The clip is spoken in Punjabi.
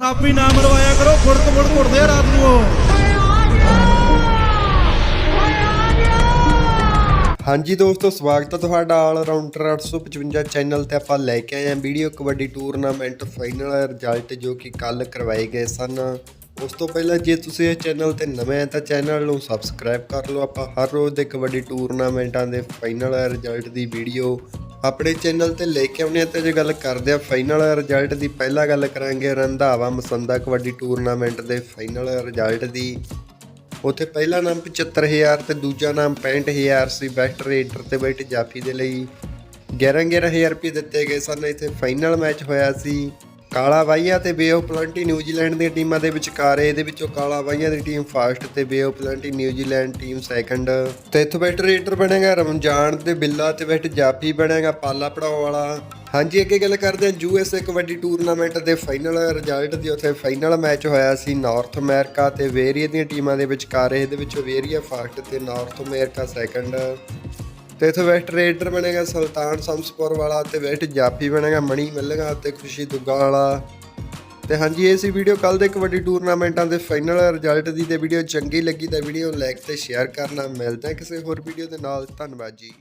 ਥਾਪੀ ਨਾ ਮਰਵਾਇਆ ਕਰੋ ਫੁੜਕ ਫੁੜਕ ਉੱਠਦੇ ਆ ਰਾਤ ਨੂੰ ਹਾਂਜੀ ਦੋਸਤੋ, ਸਵਾਗਤ ਹੈ ਤੁਹਾਡਾ ਆਲ ਰਾਊਂਡਰ 855 ਚੈਨਲ ਤੇ ਆਪਾਂ ਲੈ ਕੇ ਆਏ ਹਾਂ video kabaddi tournament final result ਜੋ ਕਿ ਕੱਲ ਕਰਵਾਏ ਗਏ ਸਨ। ਉਸ ਤੋਂ ਪਹਿਲਾਂ ਜੇ ਤੁਸੀਂ ਇਹ ਚੈਨਲ ਤੇ ਨਵੇਂ ਆ ਤਾਂ ਚੈਨਲ ਨੂੰ ਸਬਸਕ੍ਰਾਈਬ ਕਰ ਲਓ। ਆਪਾਂ ਹਰ ਰੋਜ਼ ਦੇ ਕਬੱਡੀ ਟੂਰਨਾਮੈਂਟਾਂ ਦੇ ਫਾਈਨਲ ਰਿਜ਼ਲਟ ਦੀ ਵੀਡੀਓ ਆਪਣੇ ਚੈਨਲ ਤੇ ਲੈ ਕੇ ਆਉਂਦੇ ਹਾਂ ਤੇ ਜੇ ਗੱਲ ਕਰਦੇ ਆ ਫਾਈਨਲ ਰਿਜ਼ਲਟ ਦੀ, ਪਹਿਲਾਂ ਗੱਲ ਕਰਾਂਗੇ ਰੰਧਾਵਾ ਮਸੰਦਾ ਕਬੱਡੀ ਟੂਰਨਾਮੈਂਟ ਦੇ ਫਾਈਨਲ ਰਿਜ਼ਲਟ ਦੀ। ਉੱਥੇ ਪਹਿਲਾ ਨਾਮ 75000 ਤੇ ਦੂਜਾ ਨਾਮ 65000 ਸੀ ਬੈਸਟ ਰੇਡਰ ਤੇ ਬੈਟ ਜਾਫੀ ਦੇ ਲਈ। 11 11000 ਰੁਪਏ ਦਿੱਤੇ ਗਏ ਸਨ, ਇੱਥੇ ਫਾਈਨਲ ਮੈਚ ਹੋਇਆ ਸੀ। ਕਾਲਾ ਵਾਈਆ ਤੇ ਬੇ ਆਫ ਪਲੰਟੀ ਨਿਊਜ਼ੀਲੈਂਡ ਦੀਆਂ ਟੀਮਾਂ ਦੇ ਵਿਚਕਾਰ ਇਹਦੇ ਵਿੱਚੋਂ ਕਾਲਾ ਵਾਈਆ ਦੀ ਟੀਮ ਫਸਟ ਤੇ bay of plenty New Zealand team second. ਤੇ ਇੱਥੋਂ ਬੈਟ ਰੇਟਰ ਬਣੇਗਾ ਰਮਜ਼ਾਨ ਤੇ ਬਿੱਲਾ ਤੇ ਬੈਟ ਜਾਫੀ ਬਣੇਗਾ ਪਾਲਾ ਪੜਾਓ ਵਾਲਾ। ਹਾਂਜੀ, ਅੱਗੇ ਗੱਲ ਕਰਦੇ ਹਾਂ ਯੂਐਸਏ ਕਬੱਡੀ ਟੂਰਨਾਮੈਂਟ ਦੇ ਫਾਈਨਲ ਰਿਜ਼ਲਟ ਦੀ। ਉੱਥੇ ਫਾਈਨਲ ਮੈਚ ਹੋਇਆ ਸੀ ਨਾਰਥ ਅਮਰੀਕਾ ਤੇ ਵੇਰੀਆ ਦੀਆਂ ਟੀਮਾਂ ਦੇ ਵਿਚਕਾਰ ਇਹਦੇ ਵਿੱਚ ਵੇਰੀਆ ਫਸਟ ਤੇ ਨਾਰਥ ਅਮਰੀਕਾ ਸੈਕੰਡ। ਤੇ ਇੱਥੇ ਵੈਸਟ ਰੇਡਰ ਬਣੇਗਾ, ਸੁਲਤਾਨ ਸੰਸਪੁਰ ਵਾਲਾ ਤੇ ਵੈਸਟ ਜਾਫੀ ਬਣੇਗਾ, ਮਣੀ ਮੱਲਗਾ ਤੇ ਖੁਸ਼ੀ ਦੁੱਗਾ ਵਾਲਾ। ਤੇ ਹਾਂਜੀ, ਇਹ ਸੀ ਵੀਡੀਓ ਕੱਲ ਦੇ ਕਬੱਡੀ ਟੂਰਨਾਮੈਂਟਾਂ ਦੇ ਫਾਈਨਲ ਰਿਜ਼ਲਟ ਦੀ ਤੇ ਵੀਡੀਓ ਚੰਗੀ ਲੱਗੀ ਤਾਂ ਵੀਡੀਓ ਲਾਈਕ ਤੇ ਸ਼ੇਅਰ ਕਰਨਾ। ਮਿਲਦਾ ਕਿਸੇ ਹੋਰ ਵੀਡੀਓ ਦੇ ਨਾਲ। ਧੰਨਵਾਦ ਜੀ।